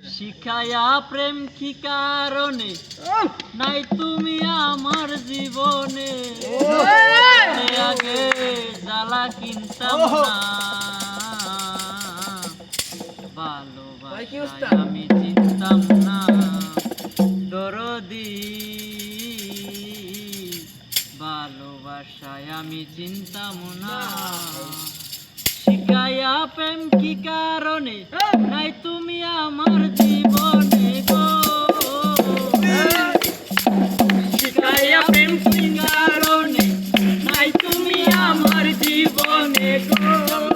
শিখায়া প্রেম কি কারণে? নাই তুমি আমার জীবনে। আগে জ্বালা কিনতাম না। ভালোবাসা আমি চিনতাম না। দরদি ভালোবাসায় আমি চিনতাম না। শিখায়া প্রেম কি কারণে? নাই তুমি Krishna.